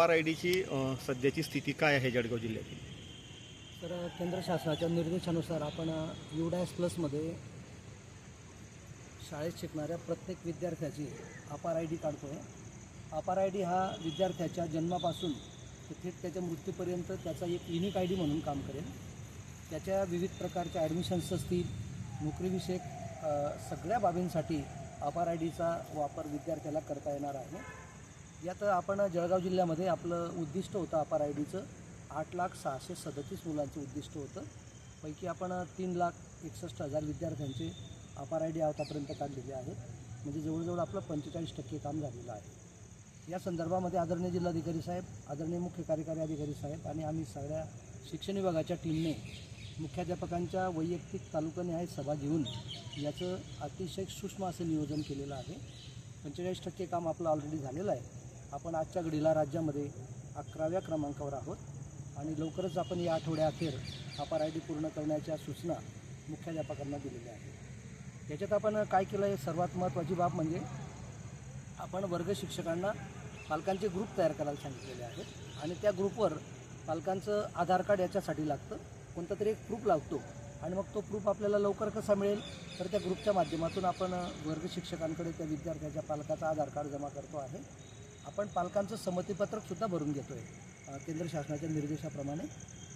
अपार आय डीची सध्याची स्थिती काय आहे जळगाव जिल्ह्यातील? तर केंद्र शासनाच्या निर्देशानुसार आपण यू डॅश प्लसमध्ये शाळेत शिकणाऱ्या प्रत्येक विद्यार्थ्याची अपार आय डी काढतो आहे अपार आय डी हा विद्यार्थ्याच्या जन्मापासून ते थेट त्याच्या मृत्यूपर्यंत त्याचा एक युनिक आय डी म्हणून काम करेल. त्याच्या विविध प्रकारच्या ॲडमिशन्स असतील नोकरीविषयक सगळ्या बाबींसाठी अपार आय डीचा वापर विद्यार्थ्याला करता येणार आहे. यात आपण जळगाव जिल्ह्यामध्ये आपलं उद्दिष्ट होतं अपार आय डीचं. आठ लाख सहाशे सदतीस मुलांचं उद्दिष्ट होतं. पैकी आपण तीन लाख एकसष्ट हजार विद्यार्थ्यांचे अपार आय डी आतापर्यंत काढलेले आहेत. म्हणजे जवळजवळ आपलं पंचेचाळीस टक्के काम झालेलं आहे. या संदर्भामध्ये आदरणीय जिल्हाधिकारी साहेब आदरणीय मुख्य कार्यकारी अधिकारी साहेब आणि आम्ही सगळ्या शिक्षण विभागाच्या टीमने मुख्याध्यापकांच्या वैयक्तिक तालुकानिहाय सभा घेऊन याचं अतिशय सूक्ष्म असं नियोजन केलेलं आहे. पंचेचाळीस टक्के काम आपलं ऑलरेडी झालेलं आहे. आपण आजच्या घडीला राज्यामध्ये अकराव्या क्रमांकावर आहोत. आणि लवकरच आपण या आठवड्याअखेर अपार आय डी पूर्ण करण्याच्या सूचना मुख्याध्यापकांना दिलेल्या आहेत. याच्यात आपण काय केलं आहे? सर्वात महत्त्वाची बाब म्हणजे आपण वर्ग शिक्षकांना पालकांचे ग्रुप तयार करायला सांगितलेले आहेत. आणि त्या ग्रुपवर पालकांचं आधार कार्ड याच्यासाठी लागतं. कोणता तरी एक प्रूफ लागतो. आणि मग तो प्रूफ आपल्याला लवकर कसा मिळेल? तर त्या ग्रुपच्या माध्यमातून आपण वर्ग शिक्षकांकडे त्या विद्यार्थ्याच्या पालकाचा आधार कार्ड जमा करतो आहे. आपण पालकांचं संमतीपत्रकसुद्धा भरून घेतो आहे केंद्र शासनाच्या निर्देशाप्रमाणे.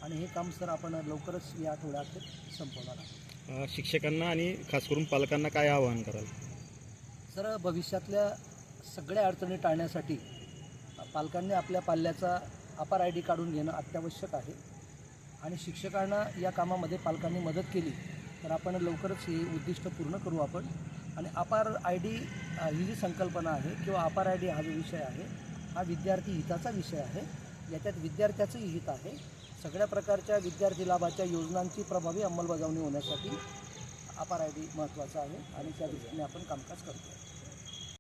आणि हे काम सर आपण लवकरच या आठवड्यात संपवणार आहोत. शिक्षकांना आणि खास करून पालकांना काय आवाहन कराल? सर भविष्यातल्या सगळ्या अडचणी टाळण्यासाठी पालकांनी आपल्या पाल्याचा अपार आय डी काढून घेणं अत्यावश्यक आहे. आणि शिक्षकांना या कामामध्ये पालकांनी मदत केली तर आपण लवकरच हे उद्दिष्ट पूर्ण करू आपण. आणि अपार आय डी ही जी संकल्पना आहे किंवा अपार आय डी हा जो विषय आहे हा विद्यार्थी हिताचा विषय आहे. याच्यात विद्यार्थ्याचंही हित आहे. सगळ्या प्रकारच्या विद्यार्थी लाभाच्या योजनांची प्रभावी अंमलबजावणी होण्यासाठी अपार आय डी महत्त्वाचा आहे आणि त्या दृष्टीने आपण कामकाज करतो